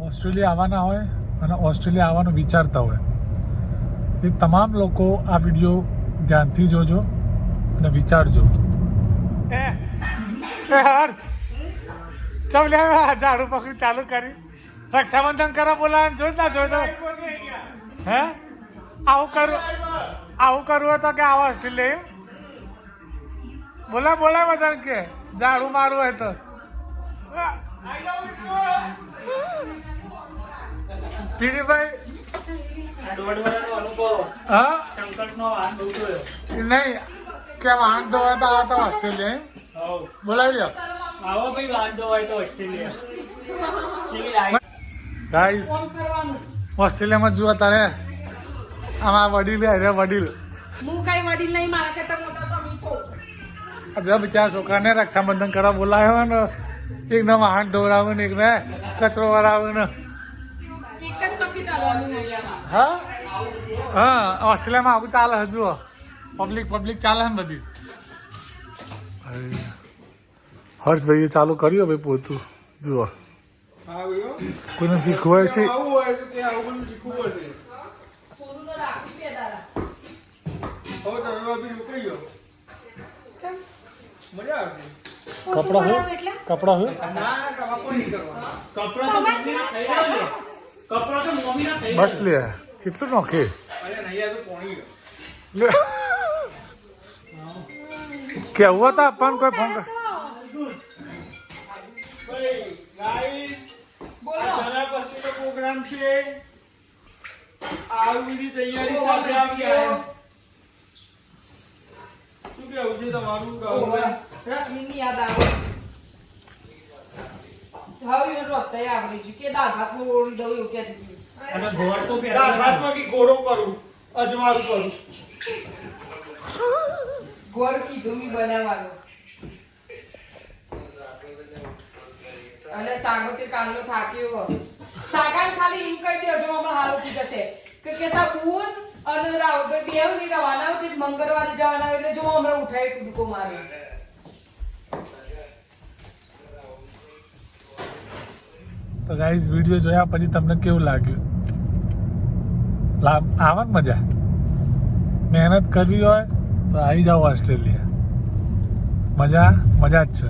Australia આવવાના હોય અને ઓસ્ટ્રેલિયા આવવાનું વિચારતા હોય, એ તમામ લોકો આ વીડિયો ધ્યાનથી જોજો અને વિચારજો. હર્ષ, ચાલ લે ઝાડુ પકડી ચાલુ કરી. રક્ષાબંધન કરવા બોલાવે જોઈ ના જોઈ તો હે? આવું કરું, આવું કરવું તો કે આવો ઓસ્ટ્રેલિયા બોલા બોલા બધાને કે, ઝાડુ મારવું હોય તો. નહીં કે વાહન તો ઓસ્ટ્રેલિયા બોલાવી આવો ભાઈ વાહન જોવાય તો ઓસ્ટ્રેલિયા ગાઈસ ઓસ્ટ્રેલિયામાં જુઓ તારે. આમાં વડીલ અરે વડીલ. હું કઈ વડીલ નહીં મારા કરતા મોટા તો છો. જો બિચારા છોકરાને રક્ષાબંધન કરવા બોલાયો ને એકને વાહન ધોવડાવું ને એકને કચરો વળાવું ને. હા? હા ઓસ્ટ્રેલિયામાં આવું ચાલે હજુ. પબ્લિક પબ્લિક ચાલે ને બધી. હર્ષભાઈએ ચાલુ કર્યું ભાઈ પોતું. જુઓ. કોઈને શીખવાય છે મજા દાડા કપડા હું? કપડા હું કપડો તો મમ્મીના થઈ ગયો લે. કપડો તો મમ્મીના થઈ બસ. લે કેટલું નોખે? કેવું હતા? પણ કોઈ ફોન કર. બોલો પ્રોગ્રામ છે. આવી બધી તૈયારી સાથે આવ્યો. શું કેવું છે તમારું. રશ્મિની યાદ આવે. હવે એ રોકતા આવડી છે. કે દાળ ભાત ઓળી દઉં એવું કહેતી હતી. અને ગોળ તો દાળ પહેલા ભાતમાં કી ગોળો કરું અજવાળું કરું. ગોળ કીધું મી બનાવવાનું. અને સાગો કે કાનનો થાક્યો સાગાન ખાલી એમ કહી દેજો હમણાં હાલ ઉઠી જશે. કે કેતા ફૂન અને રાવ બે બેવની રવાના હતી મંગળવારે જવાના હોય એટલે જો હમણાં ઉઠાય કુદકો મારે. તો ગાઈઝ વીડિયો જોયા પછી તમને કેવું લાગ્યું? આવે ને મજા? મહેનત કરવી હોય તો આવી જાઓ ઓસ્ટ્રેલિયા મજા મજા જ છે.